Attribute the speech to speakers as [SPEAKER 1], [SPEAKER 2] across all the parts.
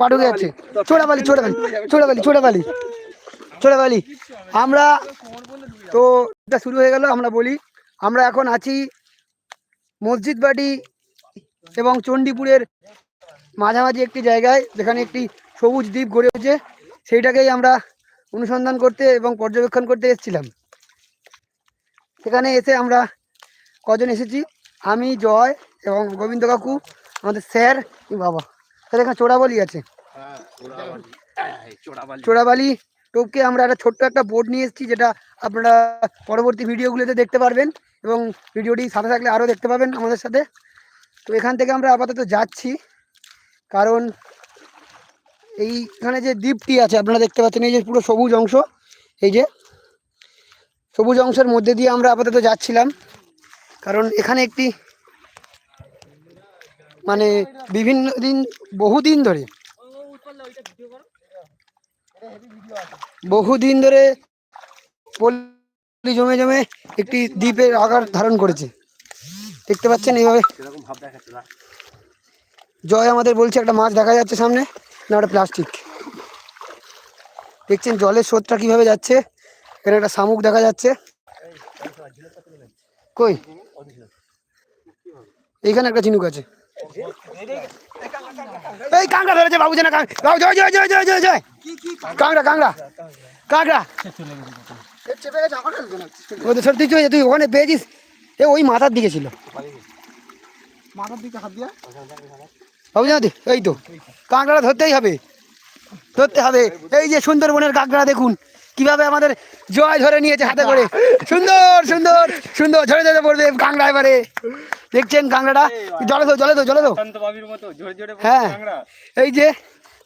[SPEAKER 1] পা ঢুকে যাচ্ছে চোরাবালি চোরাবালি চোরাবালি চোরাবালি চোরাবালি আমরা তো এটা শুরু হয়ে গেল আমরা বলি আমরা এখন আছি মসজিদ বাড়ি এবং চণ্ডীপুরের মাঝামাঝি একটি জায়গায় যেখানে একটি সবুজ দ্বীপ গড়ে উঠেছে। সেইটাকেই আমরা অনুসন্ধান করতে এবং পর্যবেক্ষণ করতে এসেছিলাম। সেখানে এসে আমরা কজন এসেছি? আমি জয় এবং গোবিন্দ কাকু আমাদের স্যার বাবা। তাহলে এখানে চোরাবালি আছে। চোরাবালি, টোপকে আমরা একটা ছোট্ট একটা বোর্ড নিয়ে এসেছি, যেটা আপনারা পরবর্তী ভিডিওগুলোতে দেখতে পারবেন এবং ভিডিওটি সাথে থাকলে আরও দেখতে পাবেন আমাদের সাথে। তো এখান থেকে আমরা আপাতত যাচ্ছি, কারণ এইখানে যে দ্বীপটি আছে, আপনারা দেখতে পাচ্ছেন, এই যে পুরো সবুজ অংশ, এই যে সবুজ অংশের মধ্যে দিয়ে আমরা আপাতত যাচ্ছিলাম, কারণ এখানে একটি মানে বিভিন্ন দিন বহুদিন ধরে। বহুদিন ধরে পল্লী জমে জমে একটি দ্বীপের আকার ধারণ করেছে। দেখতে পাচ্ছেন এইভাবে। জয় আমাদের বলছে, একটা মাছ দেখা যাচ্ছে সামনে, না ওটা প্লাস্টিক। দেখছেন জলের স্রোতটা কীভাবে যাচ্ছে, এখানে একটা শামুক দেখা যাচ্ছে। কই? এইখানে একটা ঝিনুক আছে। এই কাঁকড়া ধরেছে বাবু জানা বাবু জয় জয় জয় জয় জয় জয়। কাঁকড়া কাঁকড়া কাঁকড়া। ও তো সত্যি চলে তুই ওখানে পেয়েছিস? এ ওই মাথার দিকে ছিল।
[SPEAKER 2] মাথার দিকে হাত দিয়া?
[SPEAKER 1] বাবু জানাতে এই তো। কাঁকড়াটা ধরতেই হবে। ধরতে হবে। এই যে সুন্দরবনের কাঁকড়া দেখুন। কীভাবে আমাদের জয় ধরে নিয়েছে হাতে করে? সুন্দর সুন্দর সুন্দর। ঝরে ঝরে পড়বে কাঁকড়া এবারে। দেখছেন কাঁকড়াটা জলে তো জলে তো জলে তো হ্যাঁ। এই যে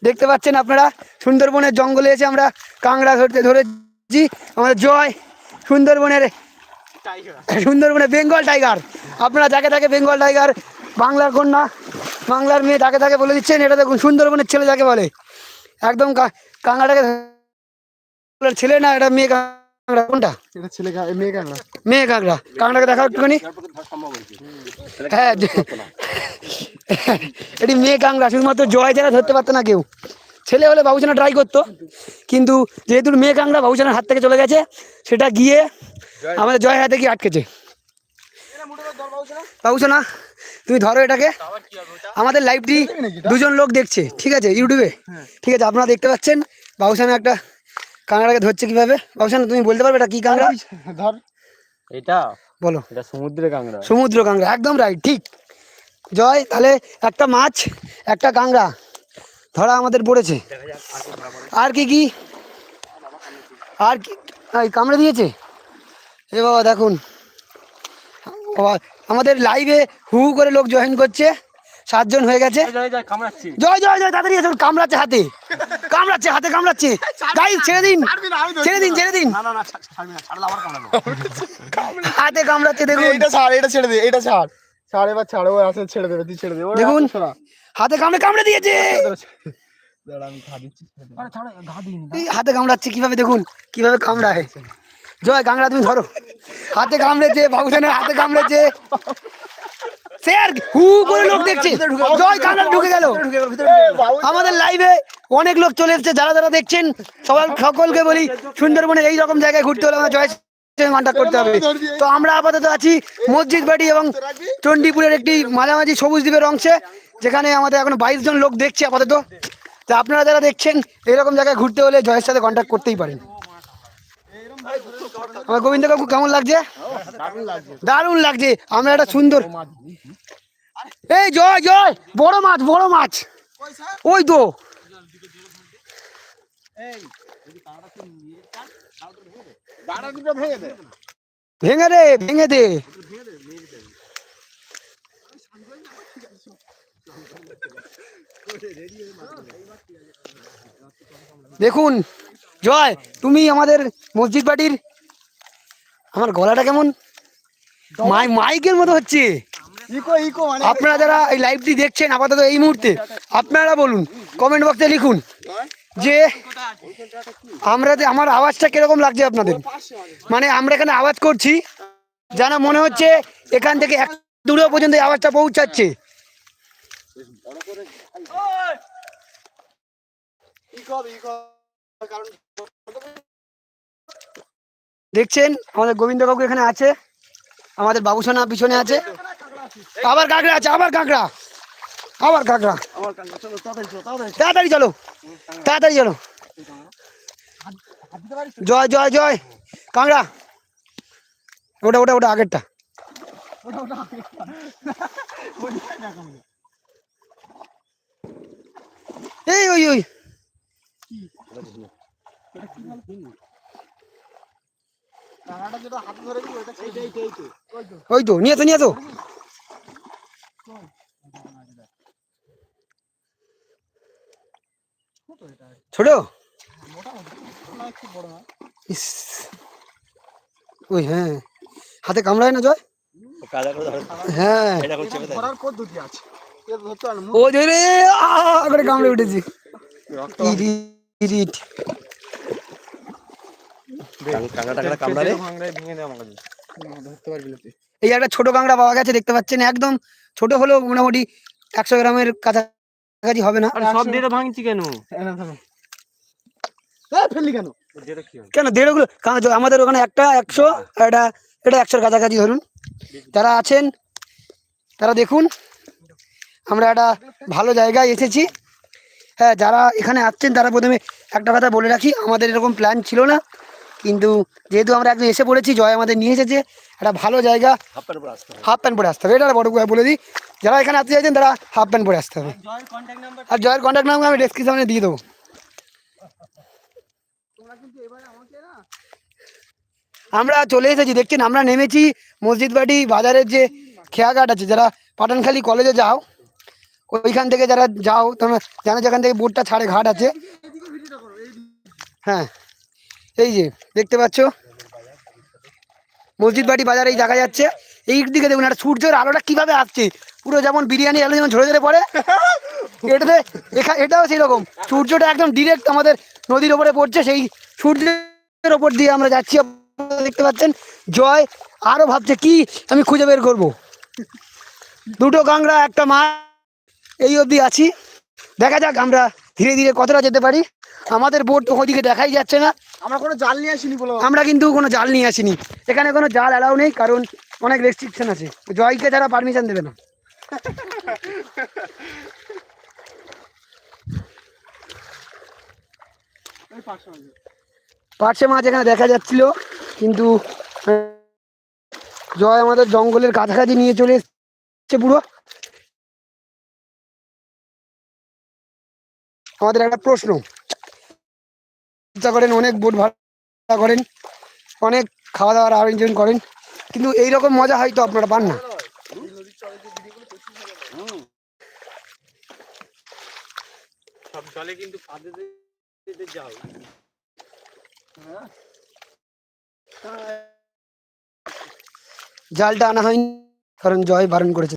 [SPEAKER 1] দেখতে পাচ্ছেন আপনারা সুন্দরবনের জঙ্গলে এসে আমরা কাঁকড়া ধরতে ধরেছি। আমাদের জয় সুন্দরবনের সুন্দরবনে বেঙ্গল টাইগার। আপনারা যাকে তাকে বেঙ্গল টাইগার বাংলার কন্যা বাংলার মেয়ে তাকে তাকে বলে দিচ্ছেন এটা দেখুন সুন্দরবনের ছেলে যাকে বলে। একদম কা- কাঁকড়াটাকে ধরে- ছেলে না? এটা মেয়ে কাঁকড়া। কোনটা?
[SPEAKER 2] এটা ছেলে মেয়ে কাঁকড়া।
[SPEAKER 1] মেয়ে কাঁকড়া। কাঁকড়াকে দেখাও একটুখানি। হ্যাঁ এটি মেয়ে কাঁকড়া। শুধুমাত্র জয় যারা ধরতে পারতো না কেউ। ছেলে হলে বাবুচানা ট্রাই করতো। কিন্তু যেহেতু মেয়ে কাঁকড়া বাবুচানার হাত থেকে চলে গেছে সেটা গিয়ে আমাদের জয়ের হাতে গিয়ে আটকেছে। বাবুচানা তুমি ধরো এটাকে। আমাদের লাইভটি দুজন লোক দেখছে। ঠিক আছে ইউটিউবে। ঠিক আছে আপনারা দেখতে পাচ্ছেন বাবুসানা একটা কাঁকড়াকে ধরছে কীভাবে? বাবুসানা তুমি বলতে পারবে এটা কি কাঁকড়া?
[SPEAKER 2] ধর।
[SPEAKER 3] এটা?
[SPEAKER 1] বলো।
[SPEAKER 3] এটা সমুদ্রে কাঁকড়া।
[SPEAKER 1] সমুদ্র কাঁকড়া একদম রাইট ঠিক। জয় তাহলে একটা মাছ একটা কাঁকড়া ধরা আমাদের পড়েছে। আর কি কি? আর কি? এই কামড়ে দিয়েছে? এ বাবা দেখুন। বাবা, আমাদের লাইভে হু হু করে লোক জয়েন করছে। সাতজন হয়ে গেছে।
[SPEAKER 3] জয় জয়
[SPEAKER 1] জয় জয় জয় তাড়াতাড়ি এসে কামড়াচ্ছে হাতে। কামড়াচ্ছে হাতে কামড়াচ্ছে। গাইস ছেড়ে দিন। ছেড়ে দিন ছেড়ে দিন। হাতে কামড়াচ্ছে দেখুন।
[SPEAKER 2] এটা ছাড় এটা ছেড়ে দে এটা ছাড়। ছাড় এবার ছাড় ও আছে ছেড়ে দেবে তুই ছেড়ে দে
[SPEAKER 1] দেখুন।
[SPEAKER 2] হাতে
[SPEAKER 1] কামড়ে কামড়ে দিয়েছে। হাতে কামড়াচ্ছে কীভাবে দেখুন কীভাবে কামড়ায়। জয় কামড়া তুমি ধরো। হাতে কামড়েছে বাবুসানের হাতে কামড়েছে। স্যার হু করে লোক দেখছে। জয় কামড়া ঢুকে গেল। আমাদের লাইভে অনেক লোক চলে এসেছে যারা যারা দেখছেন সবাই সকলকে বলি সুন্দরবনে এই রকম জায়গায় ঘুরতে হলে আমরা জয় কন্ট্যাক্ট করতে হবে। তো আমরা আপাতত আছি মসজিদ বাড়ি এবং চণ্ডীপুরের একটি মাঝামাঝি সবুজ দ্বীপের অংশে যেখানে আমাদের এখন বাইশ জন লোক দেখছে আপাতত। তা আপনারা যারা দেখছেন এরকম জায়গায় ঘুরতে হলে জয়ের সাথে কন্ট্যাক্ট করতেই পারেন। আমার গোবিন্দ কাকু কেমন লাগছে? দারুণ লাগছে। আমরা একটা সুন্দর। এই জয় জয় বড় মাছ বড় মাছ। ওই তো। ভেঙে দে। ভেঙে দে। দেখুন জয় তুমি আমাদের মসজিদ পার্টির আমার গলাটা কেমন? মাই মাইকের মতো হচ্ছে।
[SPEAKER 2] মানে
[SPEAKER 1] আপনারা যারা এই লাইভটি দেখছেন আপাতত এই মুহূর্তে আপনারা বলুন কমেন্ট বক্সে লিখুন যে আমরা আমার আওয়াজটা কীরকম লাগছে আপনাদের? মানে আমরা এখানে আওয়াজ করছি যেন মনে হচ্ছে এখান থেকে এক দূরেও পর্যন্ত আওয়াজটা পৌঁছাচ্ছে। দেখছেন, আমাদের গোবিন্দ বাবু এখানে আছে, আমাদের বাবুসোনা পিছনে আছে। আবার কাঁকড়া আছে, আবার কাঁকড়া আবার কাঁকড়া।
[SPEAKER 3] তাড়াতাড়ি চলো তাড়াতাড়ি
[SPEAKER 1] চলো। জয় জয় জয়, কাঁকড়া। ওটা ওটা ওটা আগেরটা। এই, ওই ওই।
[SPEAKER 2] ওই তো,
[SPEAKER 1] নিয়ে তো নিয়ে তো। ছোট? ওই হ্যাঁ। হাতে কামড়ায় না জয়? হ্যাঁ। ও রে করে কামড়ে উঠেছি। ইরিট এই একটা ছোট কাঁকড়া পাওয়া গেছে দেখতে পাচ্ছেন? একদম ছোট হলেও মোটামুটি একশো গ্রামের কাছাকাছি হবে না?
[SPEAKER 3] সব দিয়ে ভাঙছি কেন?
[SPEAKER 2] এনে থামে। এই ফেললি কেন?
[SPEAKER 1] দেড়গুলো কারণ আমাদের ওখানে একটা একশো এটা এটা একশোর কাছাকাছি ধরুন। যারা আছেন তারা দেখুন আমরা একটা ভালো জায়গায় এসেছি। হ্যাঁ যারা এখানে আসছেন তারা প্রথমে একটা কথা বলে রাখি আমাদের এরকম প্ল্যান ছিল না। কিন্তু যেহেতু আমরা একদম এসে পড়েছি জয় আমাদের নিয়ে এসেছে একটা ভালো জায়গা
[SPEAKER 3] হাফের উপর আসতে হবে।
[SPEAKER 1] হাফ প্যান্ট পরে আসতে হবে। এটা বড় করে বলে দিই। যারা এখানে আসতে চাইছেন তারা হাফ প্যান্ট পরে আসতে হবে।
[SPEAKER 3] জয়ের কন্ট্যাক্ট নাম্বার
[SPEAKER 1] আর জয়ের কন্ট্যাক্ট নাম্বার আমি ডেসক্রিপশনে দিয়ে দেবো। আমরা চলে এসেছি দেখছেন আমরা নেমেছি মসজিদ বাড়ি বাজারের যে খেয়াঘাট আছে যারা পাঠানখালী কলেজে যাও ওইখান থেকে যারা যাও, তোমরা জানো যেখান থেকে বোটটা ছাড়ে, ঘাট আছে। হ্যাঁ এই যে, দেখতে পাচ্ছ? মসজিদ বাড়ি বাজারে এই দেখা যাচ্ছে। এই দিকে দেখুন, একটা সূর্যের আলোটা কীভাবে আসছে। পুরো যেমন বিরিয়ানি, আলো যেমন ঝরে ঝরে পড়ে, এটাতে এখা- এটাও সেই রকম সূর্যটা একদম ডিরেক্ট আমাদের নদীর ওপরে পড়ছে, সেই সূর্যের ওপর দিয়ে আমরা যাচ্ছি দেখতে পাচ্ছেন। জয়, আরও ভাবছে কি, আমি খুঁজে বের করব। দুটো কাংড়া একটা মাছ এই অবধি আছি। দেখা যাক আমরা ধীরে ধীরে কতটা যেতে পারি। আমাদের বোট তো ওদিকে দেখাই যাচ্ছে না।
[SPEAKER 2] আমরা কোনো জাল নিয়ে আসিনি বলো।
[SPEAKER 1] আমরা কিন্তু কোনো জাল নিয়ে আসিনি। এখানে কোনো জাল অ্যালাউ নেই কারণ অনেক রেস্ট্রিকশন আছে। জয়কে তারা পারমিশন দেবে না। পার্শে মাছ এখানে দেখা যাচ্ছিল কিন্তু জয় আমাদের জঙ্গলের কাছাকাছি নিয়ে চলে এসছে পুরো। আমাদের একটা প্রশ্ন। চিন্তা করেন অনেক বোট ভাড়া করেন অনেক খাওয়া দাওয়ার আয়োজন করেন কিন্তু এইরকম মজা হয়তো আপনারা পান না।
[SPEAKER 3] সব জলে কিন্তু যাও।
[SPEAKER 1] জালটা আনা হয়নি কারণ জয় বারণ করেছে।